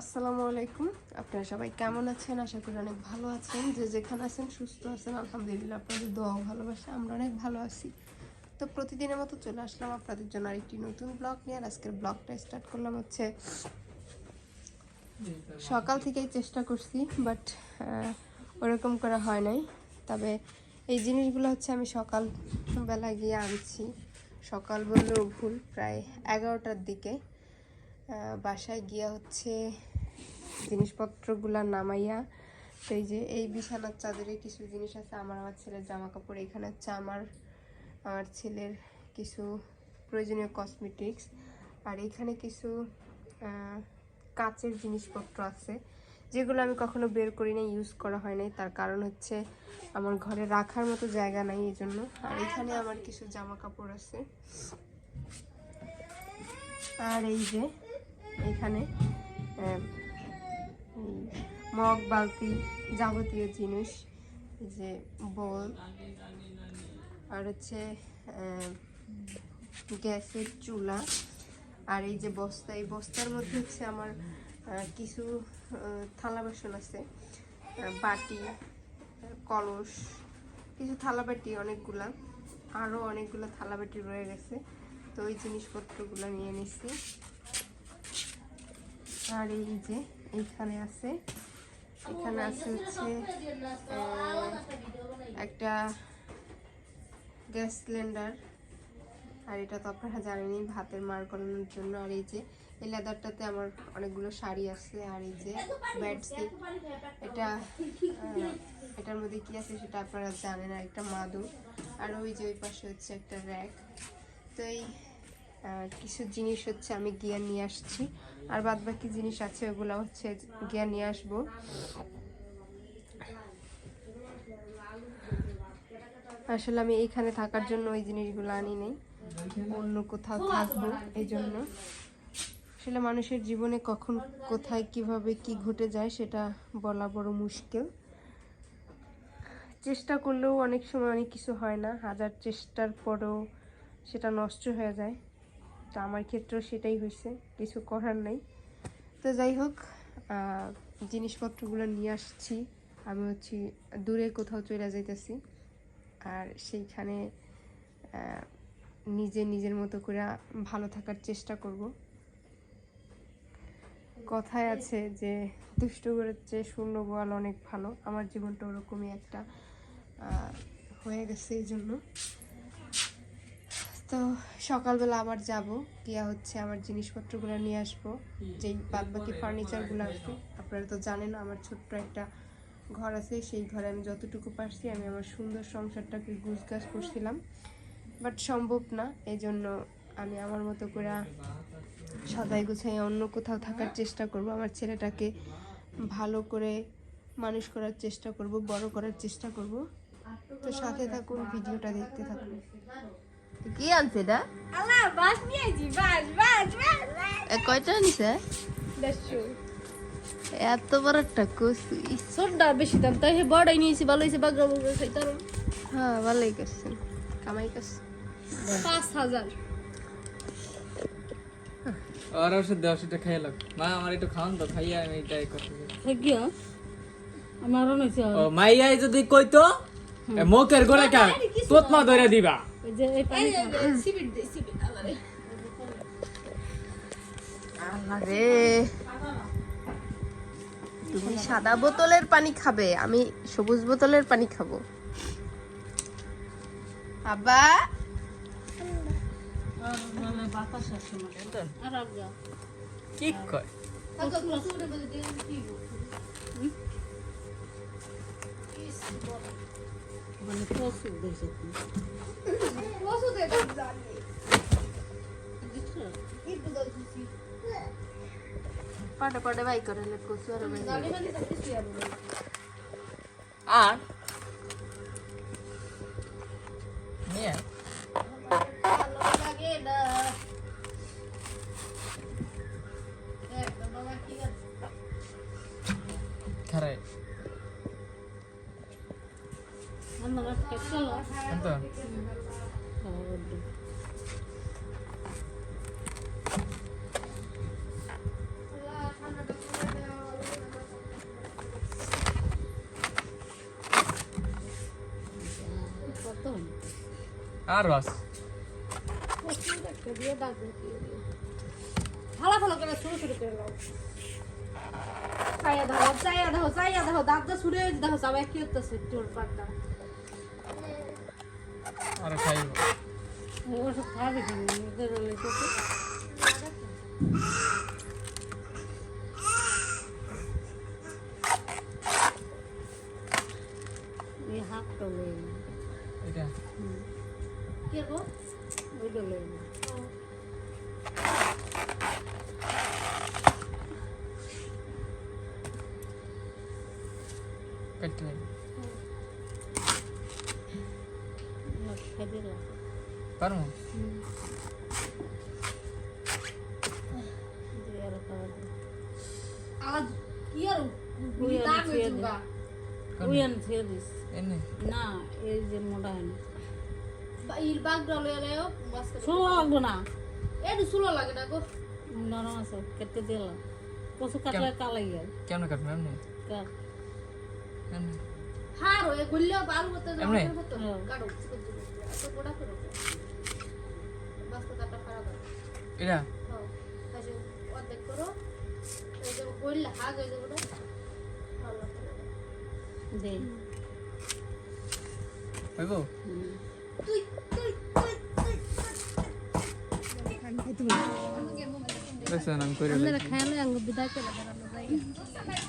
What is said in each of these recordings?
আসসালামু আলাইকুম। আপনারা সবাই কেমন আছেন? আশা করি অনেক ভালো আছেন। যে যেখানে আছেন, সুস্থ আছেন। আলহামদুলিল্লাহ, আপনাদের দোয়া ভালোবাসা, আমরা অনেক ভালো আছি। তো প্রতিদিনের মতো চলে আসলাম আপনাদের জন্য আরেকটি নতুন ব্লগ নিয়ে। আর আজকের ব্লগটা স্টার্ট করলাম হচ্ছে সকাল থেকেই চেষ্টা করছি, বাট ওরকম করা হয় নাই। তবে এই জিনিসগুলো হচ্ছে আমি সকাল বেলা গিয়ে আনছি। সকাল বললেও ভুল, প্রায় এগারোটার দিকে। বাসায় গিয়া হচ্ছে জিনিসপত্রগুলা নামাইয়া, তো এই যে এই বিছানার চাদরে কিছু জিনিস আছে, আমার আমার ছেলের জামা কাপড় এখানে হচ্ছে আমার আমার ছেলের কিছু প্রয়োজনীয় কসমেটিক্স আর এখানে কিছু কাচের জিনিসপত্র আছে, যেগুলো আমি কখনো বের করি না ইউজ করা হয় নাই, তার কারণ হচ্ছে আমার ঘরে রাখার মতো জায়গা নাই এই জন্য আর এখানে আমার কিছু জামা কাপড় আছে। আর এই যে এখানে মগ, বালতি যাবতীয় জিনিস যে বল, আর হচ্ছে গ্যাসের চুলা, আর এই যে বস্তা, এই বস্তার মধ্যে হচ্ছে আমার কিছু থালা বাসন আছে বাটি, কলস, কিছু থালা বাটি অনেকগুলা আরও অনেকগুলো থালা বাটি রয়ে গেছে, তো ওই জিনিসপত্রগুলো নিয়ে নিছি। আর এই যে এইখানে আছে। এখানে আছে হচ্ছে একটা গ্যাস সিলিন্ডার। আর এটা তো আপনারা জানেনই, ভাতের মার করানোর জন্য। আর এই যে, এই লেদারটাতে আমার অনেকগুলো শাড়ি আছে। আর এই যে বেডশিট এটা এটার মধ্যে কি আছে সেটা আপনারা জানেন। আর একটা মাদুর। আর ওই যে ওই পাশে হচ্ছে একটা র্যাক। তো এই কিছু জিনিস হচ্ছে আমি গিয়ে নিয়ে আসছি। আর বাদ বাকি জিনিস আছে, ওগুলো হচ্ছে গিয়ে নিয়ে আসব। আসলে আমি এইখানে থাকার জন্য ওই জিনিসগুলো আনি নেই। অন্য কোথাও থাকব এই জন্য। আসলে মানুষের জীবনে কখন কোথায়, কীভাবে, কি ঘটে যায় সেটা বলা বড় মুশকিল। চেষ্টা করলেও অনেক সময় অনেক কিছু হয় না। হাজার চেষ্টার পরেও সেটা নষ্ট হয়ে যায়। তো আমার ক্ষেত্রেও সেটাই হয়েছে, কিছু করার নেই। তো যাই হোক জিনিসপত্রগুলো নিয়ে আসছি। আমি হচ্ছি দূরে কোথাও চলে যাইতেছি। আর সেইখানে নিজে নিজের মতো করে ভালো থাকার চেষ্টা করব। কথায় আছে যে, দুষ্ট করার চেয়ে শূন্য গোয়াল অনেক ভালো। আমার জীবনটা ওরকমই একটা হয়ে গেছে এই জন্য। তো সকালবেলা আবার যাব, গিয়া হচ্ছে আমার জিনিসপত্রগুলো নিয়ে আসব। যেই বাদ বাকি ফার্নিচারগুলো আছে, আপনারা তো জানেন আমার ছোট্ট একটা ঘর আছে, সেই ঘরে আমি যতটুকু পারছি আমি আমার সুন্দর সংসারটাকে গুছগাছ করছিলাম। বাট সম্ভব না এই জন্য আমি আমার মতো করে সদাই গুছাই অন্য কোথাও থাকার চেষ্টা করব, আমার ছেলেটাকে ভালো করে মানুষ করার চেষ্টা করব, বড় করার চেষ্টা করব। তো সাথে থাকুন, ভিডিওটা দেখতে থাকুন। কি আনছে এটা? আল্লাহ বাস নিয়েছি বাস বাস বাস কয়টা আনছে? দেড়শো। এত বড় একটা কচু বেশি দাম তাই সে বড়াই নিয়েছি ভালো হয়েছে বাগড়া বাগড়া খাইতাম হ্যাঁ ভালোই করছেন কামাই করছেন পাঁচ হাজার। আর ওষুধ দে ওষুধটা খাইয়ে লাগ মা আমার একটু খাওয়ান তো খাইয়া আমি এটাই করতে চাই। গিয়া। আমার অনেক ও মাইয়াই যদি কইতো এ মুখের গোড়ে কা মা ধরে দিবা। ওই যে এই পানি সিবিট দে সিবিট আল্লাহ আরে তুমি সাদা বোতলের পানি খাবে আমি সবুজ বোতলের পানি খাব। আবা বাতাস আসছে Вони посуд десь. Посуд я тут задній. І подав світ. Пада, подавай, королевку, все робить. А? তো আর রস ভালো ভালো করে শুরু শুরু করে দাও। চাইয়া দাও চাইয়া দাও চাইয়া দাও, দাঁত তো ছুড়ে দাও সবাই কি হচ্ছে চোর পাক দাও কাটতে হবে খেয়ে দিলাম পারব আজ কি আর উইয়ান দাগ ছেড়ে হয়েছে দে। গা উইয়ান ছেড়ে দিস এনে না এই যে মোটা হয়নি ইল বাগ ডলে এলেও বাস করে শোনো লাগবো না একটু সুলো লাগে না গো নরম আছে কেটে দিলাম পশু কাটলে কালাই যায় কেমন কাটবো এমনি কাট তুই তুই তুই তুই তাই তাই। ও বারো সূত্র দিবে এ যাও রে তুই আব্বা আমি সত্যি ছিলাম বাইরে লাইছিলাম এই আপারে কি যাবে এই আপারে কি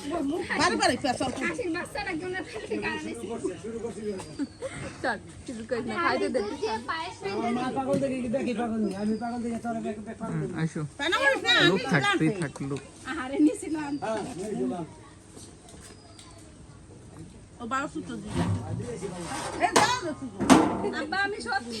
এটার মধ্যে দে, নষ্ট করে লাভ নেই। এটা দিতে দে হাই বিস্কুট খাইব বলো না আমি ভদ্র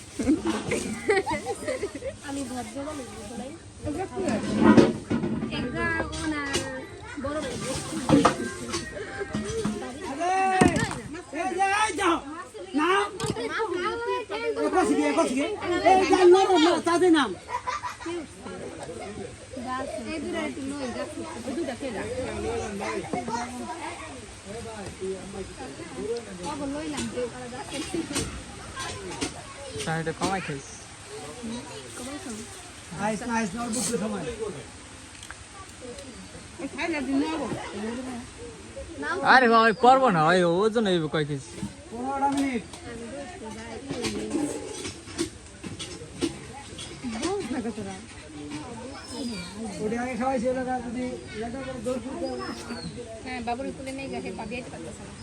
খাইস খাইলে দিন নেব আরে আমি পারব না। ওই ওজন হইব কয় কেজি? হ্যাঁ বাবুর কুলে নেই গেছে পাবি যেতে পারতেছে না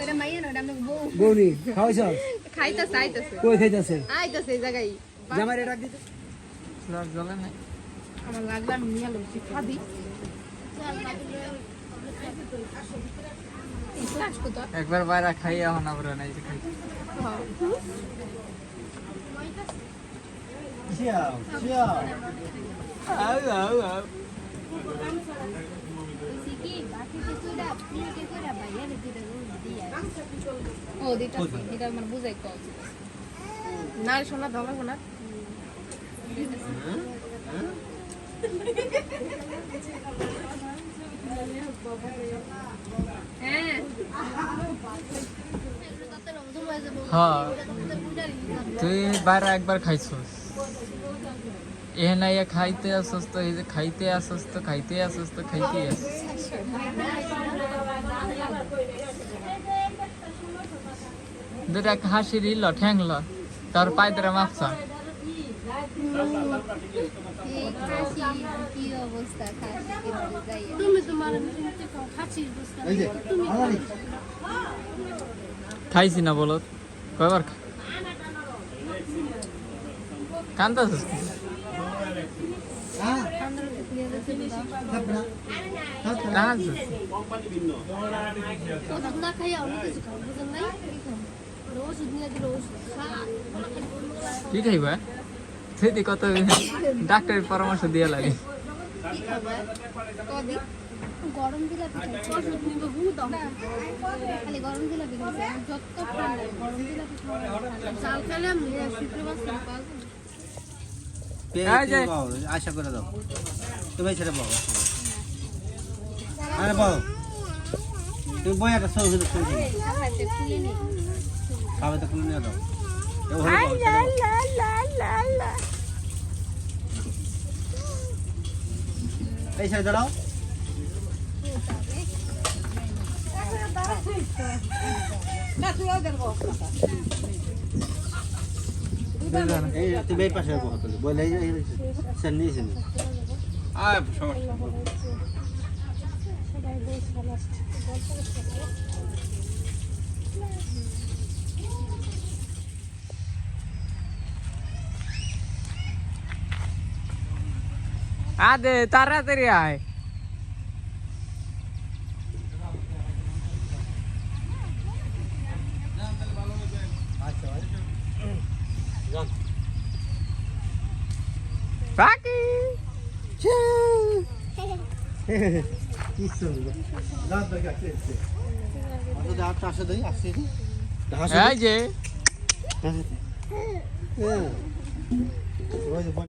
এটা মাইয়া না আমরা বউ। বৌনি খাওয়াইছ খাইতেছে আইতেছে। কই খাইতেছে? আইতেছে এই জায়গায়। জামাই ডাক দিতে। আর জ্বলে না আমার লাগবে আমি নিয়ে ক্লাস একবার বাইরে খাই এখন আবার নাই যে খাই। শিয়াও শিয়াও আউ আউ আউ। তুই বাইরে একবার খাইছস এ নাই খাইতে আসস তো এই যে খাইতে আসস তো খাইতে আসস তো খাইতে আসস দুটা হাসি রিল ঠ্যাংল তার পায়ে ধরে মাপসা এই খাসি কি অবস্থা খাসি কি বুঝাই তুমি তোমার খাচ্ছিস বুঝতে এই যে আমারই খাইছি না বলত কয়বার হ্যাঁ কাঁদছিস ওষুধ না খাইয়া অনেক কিছু খাও বুঝেন নাই কি খাইবা? সেদি কত ডাক্তারের পরামর্শ দিয়ে লাগে। গরম জিলাপি খালি গরম জিলাপি যত গরম জিলাপি খেলে শুক্রবার। আশা করে দাও। তুমি ছেড়ে আরে বাবা। তুমি বই একটা সব খাবে তো খুলে নিয়ে দাও এই সাইড দাঁড়াও। তুমি এই পাশে বলে আদে, তাড়াতাড়ি আয়। পাখি কি সুন্দর দাঁত দেখা আসছে দাঁত আসে দেই আসছে এই যে।